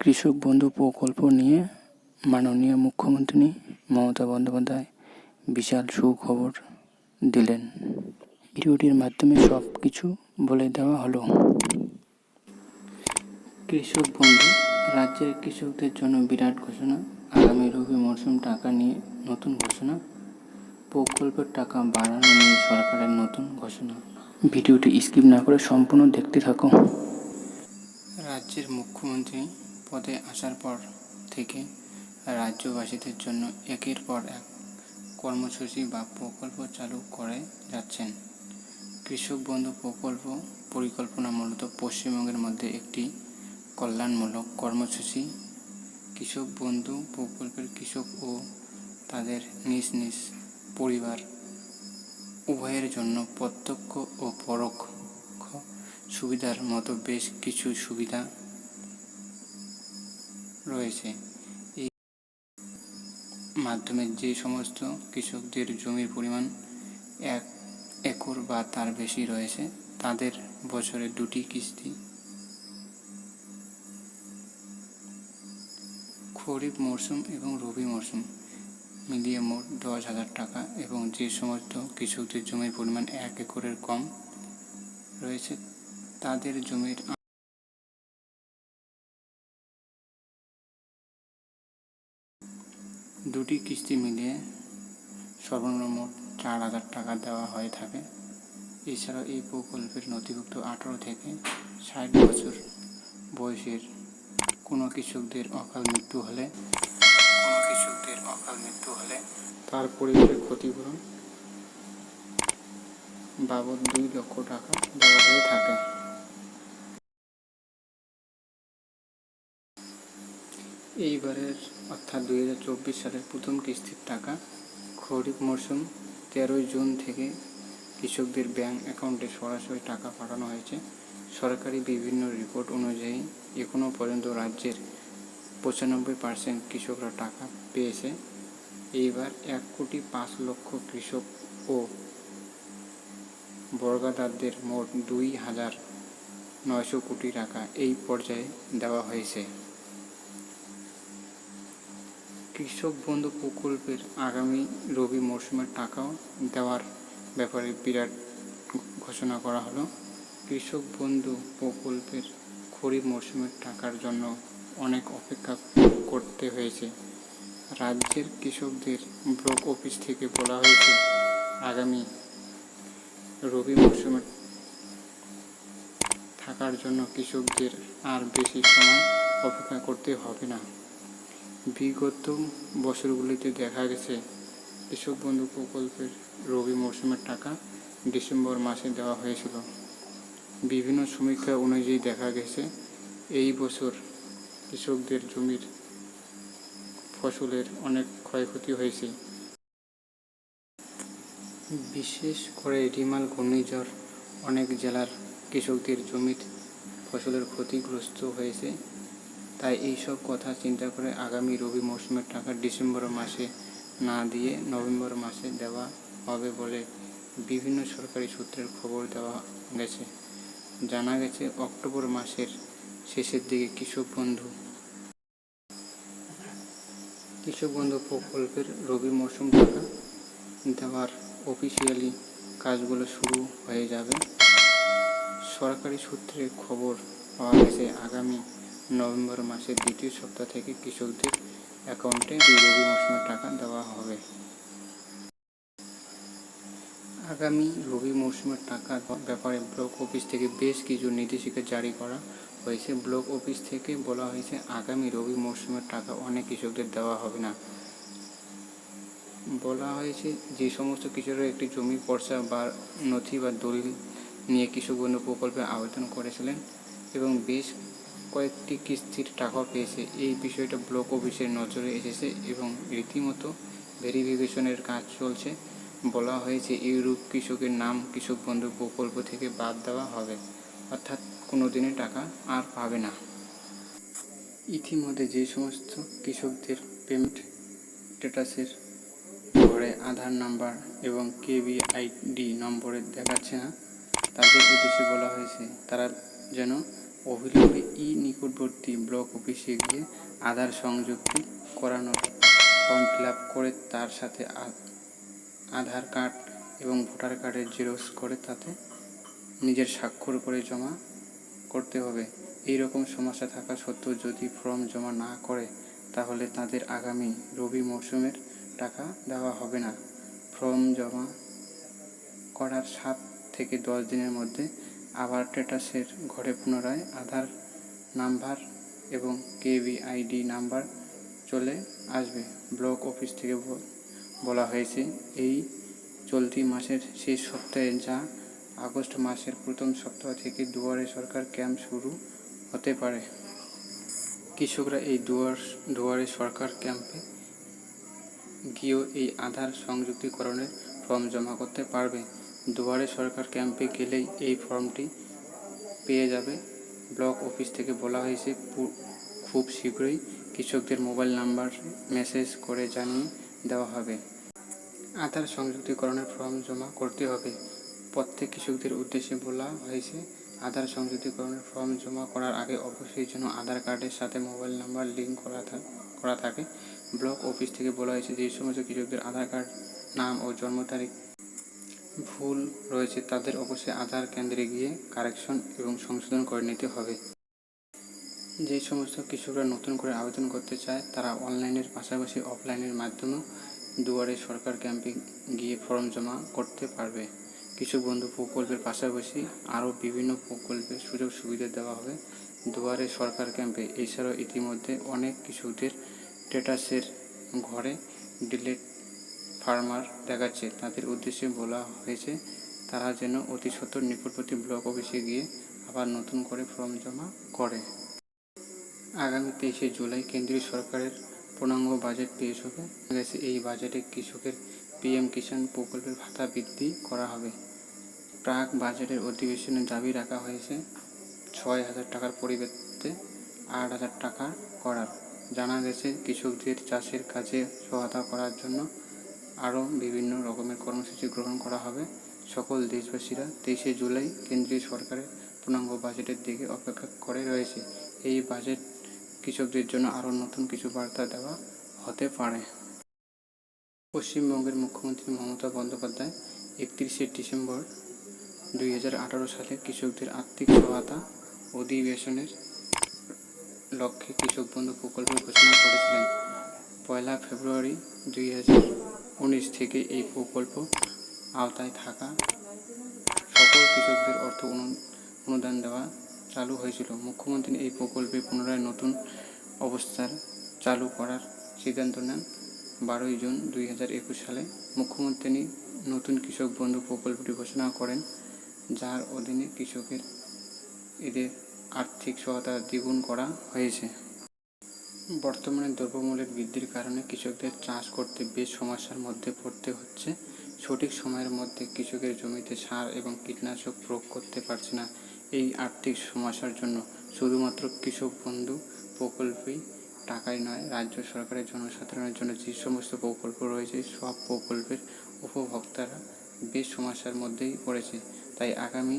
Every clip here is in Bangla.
কৃষক বন্ধু প্রকল্প নিয়ে মাননীয় মুখ্যমন্ত্রী মমতা বন্দ্যোপাধ্যায় বিশাল সুখবর দিলেন। ভিডিওটির মাধ্যমে সব কিছু বলে দেওয়া হলো। কৃষক বন্ধু, রাজ্যের কৃষকদের জন্য বিরাট ঘোষণা। আগামী রবি মরশুম টাকা নিয়ে নতুন ঘোষণা। প্রকল্পের টাকা বাড়ানো নিয়ে সরকারের নতুন ঘোষণা। ভিডিওটি স্কিপ না করে সম্পূর্ণ দেখতে থাকো রাজ্যের মুখ্যমন্ত্রী পদে আসার পর থেকে রাজ্যবাসীদের জন্য একের পর এক কর্মসূচি বা প্রকল্প চালু করে যাচ্ছেন। কৃষক বন্ধু প্রকল্প পরিকল্পনা মূলত পশ্চিমবঙ্গের মধ্যে একটি কল্যাণমূলক কর্মসূচি। কৃষক বন্ধু প্রকল্পের কৃষক ও তাদের নিজ নিজ পরিবার উভয়ের জন্য প্রত্যক্ষ ও পরোক্ষ সুবিধার মতো বেশ কিছু সুবিধা রয়েছে। এই মাধ্যমে যে সমস্ত কৃষকদের জমির পরিমাণ এক একর বা তার বেশি রয়েছে, তাদের বছরে দুটি কিস্তি। খরিফ মরশুম এবং রবি মরশুম মিলিয়ে মোট দশ হাজার টাকা এবং যে সমস্ত কৃষকদের জমির পরিমাণ এক একরের কম রয়েছে, তাদের জমির দুটি কিস্তি মিলিয়ে সর্বনিম্ন মোট চার হাজার টাকা দেওয়া হয়ে থাকে। এছাড়াও এই প্রকল্পের নথিভুক্ত আঠারো থেকে ষাট বছর বয়সের কোনো কৃষকদের অকাল মৃত্যু হলে, কোনো কৃষকদের অকাল মৃত্যু হলে তার পরিবারের ক্ষতিপূরণ বাবদ দুই লক্ষ টাকা দেওয়া হয়ে থাকে। এইবারের অর্থাৎ দুই হাজার চব্বিশ সালের প্রথম কিস্তির টাকা খরিফ মরশুম তেরোই জুন থেকে কৃষকদের ব্যাংক অ্যাকাউন্টে সরাসরি টাকা পাঠানো হয়েছে। সরকারি বিভিন্ন রিপোর্ট অনুযায়ী এখনও পর্যন্ত রাজ্যের পঁচানব্বই পার্সেন্ট কৃষকরা টাকা পেয়েছে। এইবার এক কোটি পাঁচ লক্ষ কৃষক ও বর্গাদারদের মোট দুই হাজার নয়শো কোটি টাকা এই পর্যায়ে দেওয়া হয়েছে। কৃষক বন্ধু প্রকল্পের আগামী রবি মরশুমের টাকাও দেওয়ার ব্যাপারে বিরাট ঘোষণা করা হলো। কৃষক বন্ধু প্রকল্পের খরিফ মরশুমের টাকার জন্য অনেক অপেক্ষা করতে হয়েছে। রাজ্যের কৃষকদের ব্লক অফিস থেকে বলা হয়েছে, আগামী রবি মরশুমের থাকার জন্য কৃষকদের আর বেশি সময় অপেক্ষা করতে হবে না। বিগত বছরগুলিতে দেখা গেছে কৃষক বন্ধু প্রকল্পের রবি মরশুমের টাকা ডিসেম্বর মাসে দেওয়া হয়েছিল। বিভিন্ন সমীক্ষা অনুযায়ী দেখা গেছে, এই বছর কৃষকদের জমির ফসলের অনেক ক্ষয়ক্ষতি হয়েছে। বিশেষ করে রিমাল ঘূর্ণিঝড় অনেক জেলার কৃষকদের জমির ফসলের ক্ষতিগ্রস্ত হয়েছে। তাই এই সব কথা চিন্তা করে আগামী রবি মৌসুমের টাকা ডিসেম্বর মাসে না দিয়ে নভেম্বর মাসে দেওয়া হবে বলে বিভিন্ন সরকারি সূত্রের খবর দেওয়া গেছে। জানা গেছে, অক্টোবর মাসের শেষের দিকে কৃষক বন্ধু কৃষক বন্ধু প্রকল্পের রবি মৌসুম টাকা দেওয়ার অফিসিয়ালি কাজগুলো শুরু হয়ে যাবে। সরকারি সূত্রে খবর পাওয়া গেছে, আগামী নভেম্বর মাসের দ্বিতীয় সপ্তাহ থেকে কৃষকদের অ্যাকাউন্টে রবি মৌসুমের টাকা দেওয়া হবে। আগামী রবি মৌসুমের টাকা ব্যাপারে ব্লক অফিস থেকে বেশ কিছু নির্দেশিকা জারি করা হয়েছে। ব্লক অফিস থেকে বলা হয়েছে, আগামী রবি মৌসুমের টাকা অনেক কৃষকদের দেওয়া হবে না। বলা হয়েছে, যে সমস্ত কৃষকরা একটি জমি পর্চা বা নথি বা দলিল নিয়ে কৃষক বন্ধু প্রকল্পে আবেদন করেছিলেন এবং বেশ কয়েকটি কিস্তির টাকাও পেয়েছে। এই বিষয়টা ব্লক অফিসের নজরে এসেছে এবং রীতিমতো ভেরিফিকেশনের কাজ চলছে। বলা হয়েছে, এইরূপ কৃষকের নাম কৃষক বন্ধু প্রকল্প থেকে বাদ দেওয়া হবে। অর্থাৎ কোনো দিনে টাকা আর পাবে না। ইতিমধ্যে যে সমস্ত কৃষকদের পেমেন্ট স্ট্যাটাসের ঘরে আধার নাম্বার এবং কেবিআইডি নম্বরে দেখাচ্ছে না, তাদের উদ্দেশ্যে বলা হয়েছে, তারা যেন অবিলম্বে ই নিকটবর্তী ব্লক অফিসে গিয়ে আধার সংযুক্তি করানোর ফর্ম ফিল আপ করে তার সাথে আধার কার্ড এবং ভোটার কার্ডের জেরক্স করে তাতে নিজের স্বাক্ষর করে জমা করতে হবে। এই রকম সমস্যা থাকা সত্ত্বেও যদি ফর্ম জমা না করে, তাহলে তাদের আগামী রবি মরশুমের টাকা দেওয়া হবে না। ফর্ম জমা করার সাত থেকে দশ দিনের মধ্যে আবার স্ট্যাটাসের ঘরে পুনরায় আধার নাম্বার এবং কেভিআইডি নাম্বার চলে আসবে। ব্লক অফিস থেকে বলা হয়েছে, এই চলতি মাসের শেষ সপ্তাহে যা আগস্ট মাসের প্রথম সপ্তাহ থেকে দুয়ারে সরকার ক্যাম্প শুরু হতে পারে। কৃষকরা এই দুয়ার, দুয়ারে সরকার ক্যাম্পে গিয়েও এই আধার সংযুক্তিকরণের ফর্ম জমা করতে পারবে। দুয়ারে সরকার ক্যাম্পে গেলেই এই ফর্মটি পেয়ে যাবে। ব্লক অফিস থেকে বলা হয়েছে খুব শীঘ্রই কৃষকদের মোবাইল নাম্বার মেসেজ করে জানিয়ে দেওয়া হবে। আধার সংযুক্তিকরণের ফর্ম জমা করতে হবে। প্রত্যেক কৃষকদের উদ্দেশ্যে বলা হয়েছে, আধার সংযুক্তিকরণের ফর্ম জমা করার আগে অবশ্যই যেন আধার কার্ডের সাথে মোবাইল নাম্বার লিঙ্ক করা করা থাকে। ব্লক অফিস থেকে বলা হয়েছে, যে সমস্ত কৃষকদের আধার কার্ড নাম ও জন্ম তারিখ ভুল রয়েছে, তাদের অবশ্যই আধার কেন্দ্রে গিয়ে কারেকশন এবং সংশোধন করে নিতে হবে। যে সমস্ত কৃষকরা নতুন করে আবেদন করতে চায়, তারা অনলাইনের পাশাপাশি অফলাইনের মাধ্যমেও দুয়ারে সরকার ক্যাম্পে গিয়ে ফর্ম জমা করতে পারবে। কৃষক বন্ধু প্রকল্পের পাশাপাশি আরও বিভিন্ন প্রকল্পের সুযোগ সুবিধা দেওয়া হবে। দুয়ারে সরকার ক্যাম্পে এছাড়াও ইতিমধ্যে অনেক কৃষকদের স্ট্যাটাসের ঘরে ডিলেট ফার্মার দেখাচ্ছে। তাদের উদ্দেশ্যে বলা হয়েছে, তারা যেন অতি সত্বর নিকটবর্তী ব্লক অফিসে গিয়ে আবার নতুন করে ফর্ম জমা করে। আগামী তেইশে জুলাই কেন্দ্রীয় সরকারের পূর্ণাঙ্গ বাজেট পেশ হবে। গেছে এই বাজেটে কৃষকের পিএম কিষাণ প্রকল্পের ভাতা বৃদ্ধি করা হবে। প্রাক বাজেটের অধিবেশনে দাবি রাখা হয়েছে, ছয় হাজার টাকার পরিবর্তে আট হাজার টাকা করার। জানা গেছে, কৃষকদের চাষের কাজে সহায়তা করার জন্য আরও বিভিন্ন রকমের কর্মসূচি গ্রহণ করা হবে। সকল দেশবাসীরা তেইশে জুলাই কেন্দ্রীয় সরকারের পূর্ণাঙ্গ বাজেটের দিকে অপেক্ষা করে রয়েছে। এই বাজেট কৃষকদের জন্য আরও নতুন কিছু বার্তা দেওয়া হতে পারে। পশ্চিমবঙ্গের মুখ্যমন্ত্রী মমতা বন্দ্যোপাধ্যায় একত্রিশে ডিসেম্বর দুই হাজার আঠারো সালে কৃষকদের আর্থিক সহায়তা অধিবেশনের লক্ষ্যে কৃষক বন্ধু প্রকল্প ঘোষণা করেছিলেন। পয়লা ফেব্রুয়ারি দুই হাজার উনিশ থেকে এই প্রকল্প আওতায় থাকা সকল কৃষকদের অর্থ অনু- অনুদান দেওয়া চালু হয়েছিল। মুখ্যমন্ত্রী এই প্রকল্পে পুনরায় নতুন অবস্থার চালু করার সিদ্ধান্ত নেন। বারোই জুন দুই হাজার একুশ সালে মুখ্যমন্ত্রী নতুন কৃষক বন্ধু প্রকল্পটি ঘোষণা করেন, যার অধীনে কৃষকের এদের আর্থিক সহায়তা দ্বিগুণ করা হয়েছে। বর্তমানে দ্রব্যমূল্যের বৃদ্ধির কারণে কৃষকদের চাষ করতে বেশ সমস্যার মধ্যে পড়তে হচ্ছে। সঠিক সময়ের মধ্যে কৃষকের জমিতে সার এবং কীটনাশক প্রয়োগ করতে পারছে না। এই আর্থিক সমস্যার জন্য শুধুমাত্র কৃষক বন্ধু প্রকল্পেই টাকাই নয়, রাজ্য সরকারের জনসাধারণের জন্য যে সমস্ত প্রকল্প রয়েছে, সব প্রকল্পের উপভোক্তারা বেশ সমস্যার মধ্যেই পড়েছে। তাই আগামী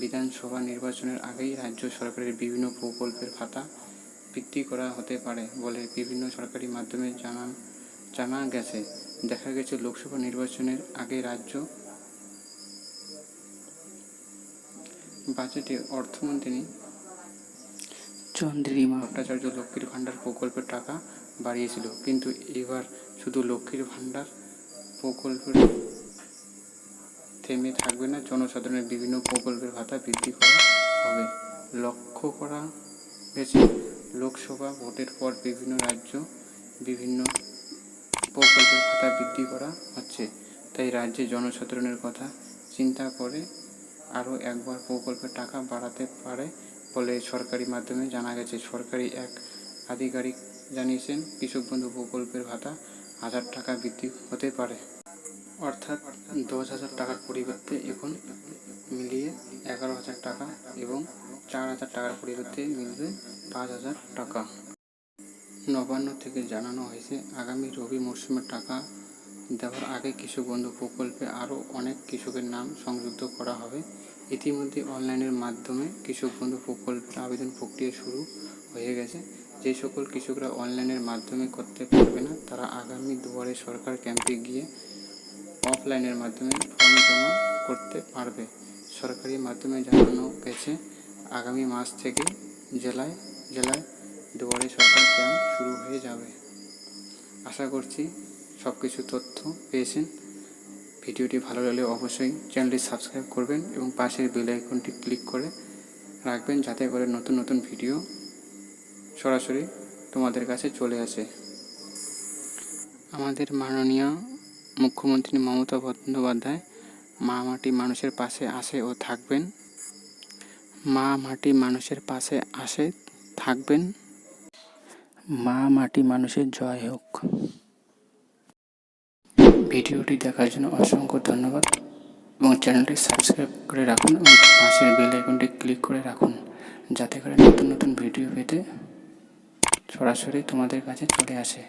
বিধানসভা নির্বাচনের আগেই রাজ্য সরকারের বিভিন্ন প্রকল্পের ভাতা বৃদ্ধি করা হতে পারে বলে বিভিন্ন সরকারি মাধ্যমে জানান জানা গেছে। দেখা গেছে লোকসভা নির্বাচনের আগে রাজ্য বাজেটে অর্থমন্ত্রী চন্দ্রিমা। ভট্টাচার্য লক্ষ্মীর ভাণ্ডার প্রকল্পের টাকা বাড়িয়েছিল কিন্তু এবার শুধু লক্ষ্মীর ভাণ্ডার প্রকল্পের থেমে থাকবে না জনসাধারণের বিভিন্ন প্রকল্পের ভাতা বৃদ্ধি করা হবে। লক্ষ্য করা গেছে লোকসভা ভোটের পর বিভিন্ন রাজ্য বিভিন্ন প্রকল্পের ভাতা বৃদ্ধি করা হচ্ছে। তাই রাজ্যে জনসাধারণের কথা চিন্তা করে আরও একবার প্রকল্পের টাকা বাড়াতে পারে বলে সরকারি মাধ্যমে জানা গেছে। সরকারি এক আধিকারিক জানিয়েছেন, কৃষক বন্ধু প্রকল্পের ভাতা হাজার টাকা বৃদ্ধি হতে পারে। অর্থাৎ দশ হাজার টাকার পরিবর্তে এখন মিলিয়ে এগারো হাজার টাকা এবং চার হাজার টাকার পরিবর্তে মিলবে পাঁচ হাজার টাকা। নবান্ন থেকে জানানো হয়েছে, আগামী রবি মরশুমের টাকা দেওয়ার আগে কৃষক বন্ধু প্রকল্পে আরও অনেক কৃষকের নাম সংযুক্ত করা হবে। ইতিমধ্যে অনলাইনের মাধ্যমে কৃষক বন্ধু প্রকল্পের আবেদন প্রক্রিয়া শুরু হয়ে গেছে। যে সকল কৃষকরা অনলাইনের মাধ্যমে করতে পারবে না, তারা আগামী দুয়ারে সরকার ক্যাম্পে গিয়ে অফলাইনের মাধ্যমে ফর্ম জমা করতে পারবে। সরকারি মাধ্যমে জানানো গেছে আগামী মাস থেকে জেলায় জেলায় দুয়ারে সরকার ক্যাম্প শুরু হয়ে যাবে। আশা করছি সব কিছু তথ্য পেয়েছেন। ভিডিওটি ভালো লাগলে অবশ্যই চ্যানেলটি সাবস্ক্রাইব করবেন এবং পাশের বেল আইকনটি ক্লিক করে রাখবেন যাতে করে নতুন নতুন ভিডিও সরাসরি তোমাদের কাছে চলে আসে। আমাদের মাননীয় মুখ্যমন্ত্রী মমতা বন্দ্যোপাধ্যায় মা মাটি মানুষের পাশে আসে ও থাকবেন। মা মাটি মানুষের পাশে আসে, থাকবেন। মা মাটি মানুষের জয় হোক। ভিডিওটি দেখার জন্য অসংখ্য ধন্যবাদ এবং চ্যানেলটি সাবস্ক্রাইব করে রাখুন এবং পাশের বেল আইকনটি ক্লিক করে রাখুন যাতে করে নতুন নতুন ভিডিও পেতে সরাসরি তোমাদের কাছে চলে আসে।